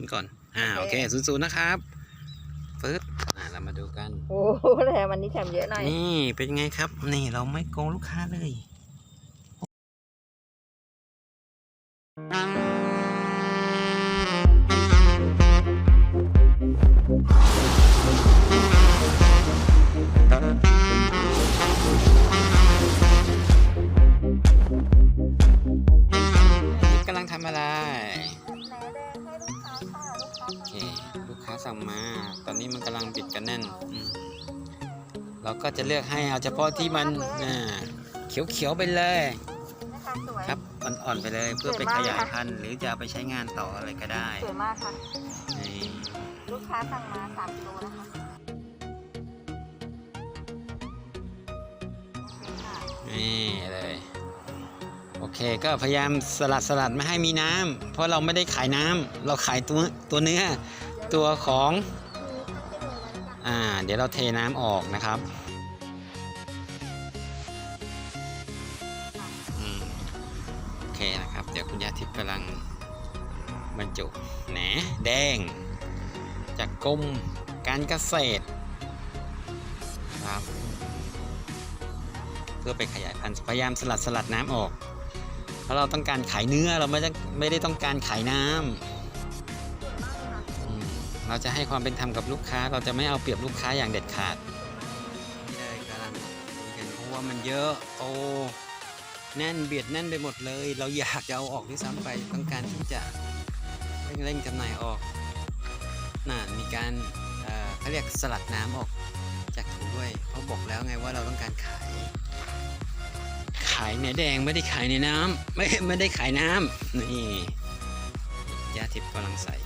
นย์ก่อน อ่า โอเคศูนย์ศูนย์นะครับปึ๊บอ่า เรามาดูกัน โอ้โหแถมวันนี้แถมเยอะหน่อยนี่ เป็นไงครับ นี่เราไม่โกงลูกค้าเลย ลูกค้าสั่งมา ตอนนี้มันกำลังบิดกันแน่นอืมเราก็จะเลือกให้เอาเฉพาะที่มันอ่าเขียวๆไปเลยนะคะสวยครับอ่อนๆไปเลยเพื่อไปขยายพันธุ์หรือจะเอาไปใช้งานต่ออะไรก็ได้สวยมากค่ะนี่ลูกค้าสั่งมา3กิโลนะคะโอเคค่ะนี่เลยโอเคก็พยายามสลัดสลัดไม่ให้มีน้ำเพราะเราไม่ได้ขายน้ำเราขายตัวตัวเนื้อ ตัวของอ่าเดี๋ยวเราเทน้ำออกนะครับอโอเคนะครับ เดี๋ยวคุณยาทิพย์กำลังบรรจุแหนแดง จากกรมการเกษตรครับเพื่อไปขยายพันธุ์พยายามสลัดสลัดน้ำออก เพราะเราต้องการขายเนื้อเราไม่ได้ไม่ได้ต้องการขายน้ำ เราจะให้ความเป็นธรรมกับลูกค้า เราจะไม่เอาเปรียบลูกค้าอย่างเด็ดขาดนี่เลยกำลังคุยกันเพราะว่ามันเยอะโตแน่นเบียดแน่นไปหมดเลย เราอยากจะเอาออกด้วยซ้ำไปต้องการที่จะเร่งจำหน่ายออกน่ะมีการเอ่อเขาเรียกสลัดน้ำออกจากถุงด้วยเพราบอกแล้วไงว่าเราต้องการขาย ขายเนื้อแดงไม่ได้ขายในน้ำไม่ไม่ได้ขายน้ำนี่ยาทิพย์กำลังใส่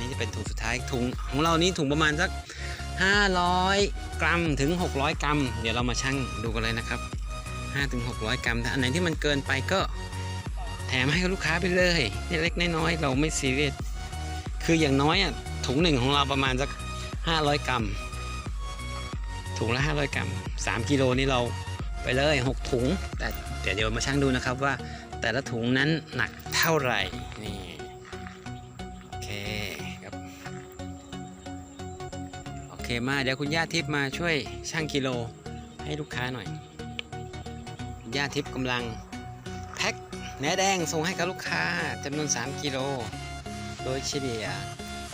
นี้จะเป็นถุงสุดท้ายถุงของเรานี้ถุงประมาณสัก 500 กรัมถึง 600 กรัม เดี๋ยวเรามาชั่งดูกันเลยนะครับ5ถึง600 กรัมถ้าอันไหนที่มันเกินไปก็แถมให้กับลูกค้าไปเลยเล็กน้อยเราไม่ซีเรียสคืออย่างน้อยอะถุงหนึ่งของเราประมาณสัก 500 กรัม ถุงละ 500 กรัม 3 กิโลนี่เราไปเลย 6 ถุง แต่แต่เดี๋ยวมาชั่งดูนะครับว่าแต่ละถุงนั้นหนักเท่าไหร่นี่ เคมาเดี๋ยวคุณย่าทิพย์มาช่วยชั่งกิโลให้ลูกค้าหน่อย ย่าทิพย์กำลังแพ็คแหนแดงส่งให้กับลูกค้าจำนวน 3 กิโล โดยเฉลี่ย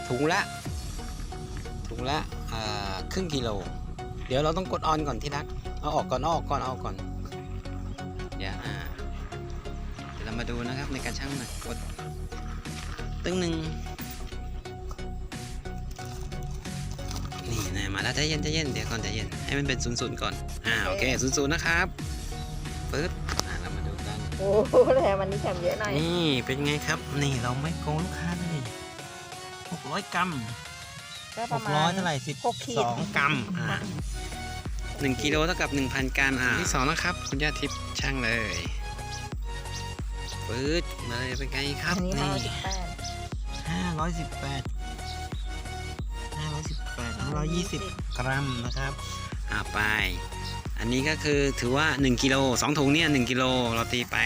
ถุงละ ถุงละครึ่งกิโล เดี๋ยวเราต้องกดออนก่อนที่รัก เอาออกก่อนเอาออกก่อนเอาก่อน เดี๋ยวอ่าเดี๋ยวเรามาดูนะครับในการชั่งหนักกดตึ้งหนึ่ง มาแล้วใจเย็นใจเย็นเดี๋ยวก่อนใจเย็นให้มันเป็นศูนย์ศูนย์ก่อน อ่าโอเคศูนย์ศูนย์นะครับปึ๊บอ่าเรามาดูกัน โอ้โหแถมวันนี้แถมเยอะหน่อยนี่เป็นไงครับ นี่เราไม่โกงลูกค้าเลยหกร้อยกรัมก็ปหระกมาร้อยณ เท่าไหร่สิบหกขีด สองกรัมอ่าหนึ่งกิโลเท่ากับหนึ่งพันกรัมอ่าที่สองนะครับ คุณย่าทิพย์ช่างเลยปื๊ดมาเลยเป็นไงครับอันนี้นี่ห้าร้อยสิบแปดห้าร้อยสิบ แปดห้าร้อยสิบแปดห้าร้อยยี่สิบกรัมนะครับอ่าไป อันนี้ก็คือถือว่า 1กิโลสองถุงเนี่ย1กิโลเราตีไป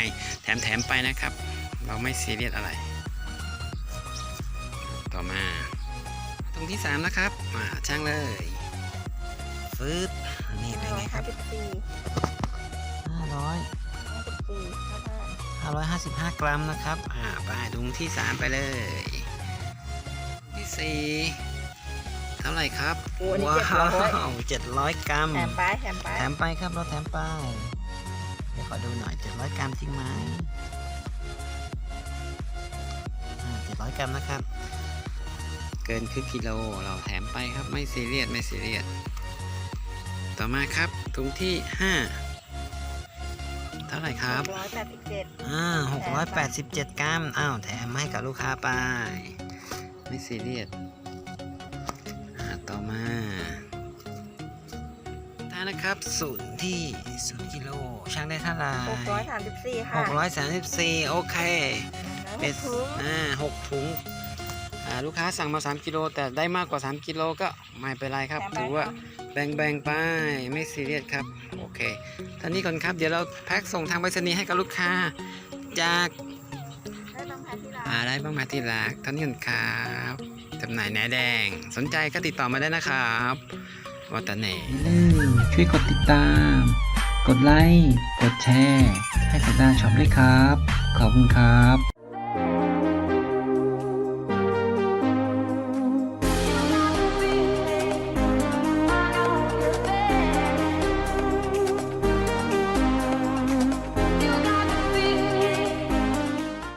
แถมแถมไปนะครับ เราไม่ซีเรียสอะไร ต่อมาถุงที่3แล้วครับมาช่างเลยฟืดนี่เป็นไงครับสิบสี่500ห้าสิบสี่ห้าห้า555กรัมนะครับอ่าไปถุงที่ 3 ไปเลยที่4 เท่าไหร่ครับโอ้อันนี้ว้าเจ็ดร้อยว700กรัม แถมไปแถมไปแถมไปครับเราแถมไปเดี๋ยวขอดูหน่อย700กรัมจริงไหมอ่า700กรัมนะครับ เกินครึ่งกิโลเราแถมไปครับไม่ซีเรียสไม่ซีเรียสต่อมาครับถุงที่5เท่าไหร่ครับ ร้อยแปดสิบเจ็ด อ่าหกร้อยแปดสิบเจ็ดกรัม อ้าว แถมให้กับลูกค้าไป ไม่ซีเรียสอ่า ต่อมาถ้านะครับศูนย์ที่ศูนย์กิโลช่างได้เท่าไหร่หกร้อยสามสิบสี่หค่ะกร้อยสามสิบสี่โอเคเป็เป็นดถุงอ่าหกถุงอ่าลูกค้าสั่งมา3กิโลแต่ได้มากกว่า3กิโลก็ไม่เป็นไรครับแถมไปถือว่าแบ่งแบ่งๆไปไม่ซีเรียสครับโอเคท่านี้ก่อนครับเดี๋ยวเราแพ็คส่งทางไปรษณีย์ให้กับลูกค้า จากได้ต้องแถคะที่ร้านอะไรบ้างมาที่รักท่านนี้ครับ จำหน่ายแหนแดง สนใจก็ติดต่อมาได้นะครับวัตเน่ช่วยกดติดตาม กดไลค์ กดแชร์ ให้สุดาห์ช็อปด้วยครับ ขอบคุณครับ